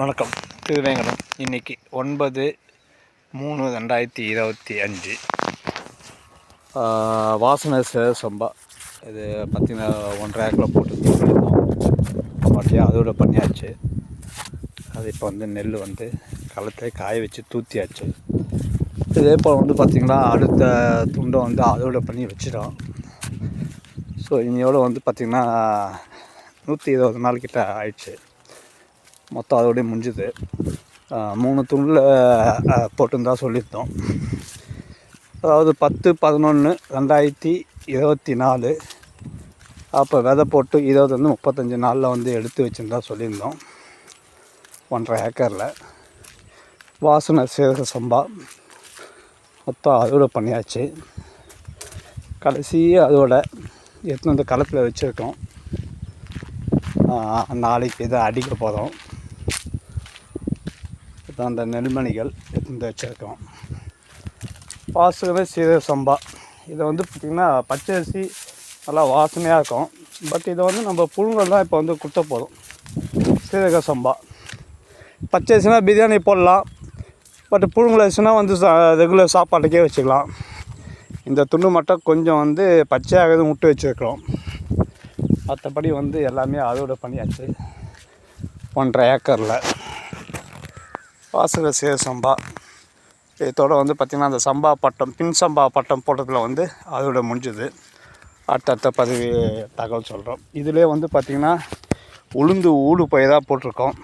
வணக்கம். திருவேங்கடம் இன்னைக்கு ஒன்பது மூணு ரெண்டாயிரத்தி இருபத்தி அஞ்சு. வாசனை சம்பா. இது பார்த்திங்கன்னா ஒன்றரை ஏக்கில் போட்டு பாட்டியாக அதோட பண்ணியாச்சு. அது இப்போ வந்து நெல் வந்து களத்தை காய வச்சு தூத்தியாச்சு. இதே போல் வந்து பார்த்திங்கன்னா அடுத்த துண்டை வந்து அதோட பண்ணி வச்சிடும் ஸோ இன்னையோட வந்து பார்த்திங்கன்னா நூற்றி இருபது நாள் கிட்ட ஆயிடுச்சு. மொத்தம் அதோடய முடிஞ்சுது. மூணு துணில் போட்டுருந்தா சொல்லியிருந்தோம் அதாவது பத்து பதினொன்று ரெண்டாயிரத்தி இருபத்தி நாலு அப்போ விதை போட்டு இருபதுலேருந்து முப்பத்தஞ்சு நாளில் வந்து எடுத்து வச்சுருந்தா சொல்லியிருந்தோம் ஒன்றரை ஏக்கரில். வாசனை சீரக சம்பா. மொத்தம் அறுவடை பண்ணியாச்சு. கடைசி அதோட எடுத்துன்னு வந்து களத்தில் வச்சுருக்கோம். நாளைக்கு இதை அடிக்க போகிறோம் அந்த நெல்மணிகள் எடுத்து வச்சுருக்கோம். பாசுகமே சீர சம்பா. இதை வந்து பார்த்திங்கன்னா பச்சை அரிசி நல்லா வாசனையாக இருக்கும். பட் இதை வந்து நம்ம புழுங்கல் தான் இப்போ வந்து கொடுத்த போதும் சீரக சம்பா. பச்சரிசினா பிரியாணி போடலாம். பட் புழுங்கல் அரிசினா வந்து ரெகுலர் சாப்பாட்டுக்கே வச்சுக்கலாம். இந்த துண்டு மட்டும் கொஞ்சம் வந்து பச்சையாக முட்டு வச்சுருக்கிறோம். மற்றபடி வந்து எல்லாமே அதோட பண்ணியாச்சு. ஒன்றரை ஏக்கரில். வாசக சீர சம்பா. இதோட வந்து பார்த்திங்கன்னா அந்த சம்பா பட்டம் பின் சம்பா பட்டம் போட்டதில் வந்து அதோட முடிஞ்சது. அடுத்தடுத்த பதவி தகவல் சொல்கிறோம் இதிலே வந்து பார்த்திங்கன்னா உளுந்து ஊடு பயிராக போட்டிருக்கோம்.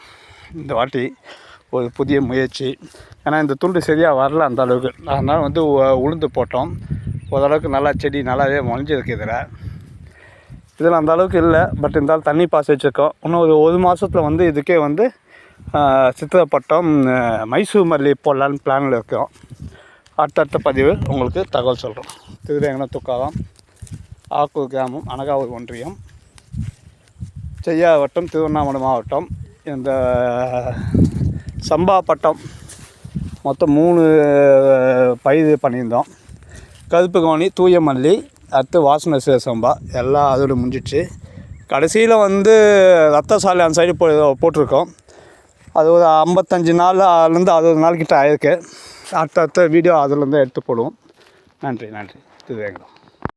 இந்த வாட்டி ஒரு புதிய முயற்சி. ஏன்னா இந்த துண்டு சரியாக வரல அந்த அளவுக்கு. அதனால் வந்து உளுந்து போட்டோம். ஓரளவுக்கு நல்லா செடி நல்லாவே முளைஞ்சிருக்கு இதில். இதில் அந்த அளவுக்கு இல்லை. பட் இருந்தாலும் தண்ணி பாசி வச்சுருக்கோம். இன்னும் ஒரு ஒரு மாதத்தில் வந்து இதுக்கே வந்து சித்திரப்பட்டம் மைசூர் மல்லி போடலான்னு பிளானில் இருக்கோம். அடுத்தடுத்த பதிவு உங்களுக்கு தகவல் சொல்கிறோம் திருவேங்கன துக்காரம் ஆக்கூர் கிராமம் அனகாவூர் ஒன்றியம் செய்யாவட்டம் திருவண்ணாமலை மாவட்டம் இந்த சம்பா பட்டம் மொத்தம் மூணு பயிர் பண்ணியிருந்தோம். கருப்பு கவனி தூய மல்லி அடுத்து வாசனை சம்பா எல்லாம் அதோடு முடிஞ்சிடுச்சு. கடைசியில் வந்து ரத்த சாலை அந்த சைடு போ போட்டிருக்கோம். அது ஒரு ஐம்பத்தஞ்சு நாள்லேருந்து அறுபது நாள் கிட்ட ஆயிருக்கு. அடுத்தடுத்த வீடியோ அதுலேருந்து எடுத்து போடுவோம். நன்றி நன்றி. திருவேங்கடம்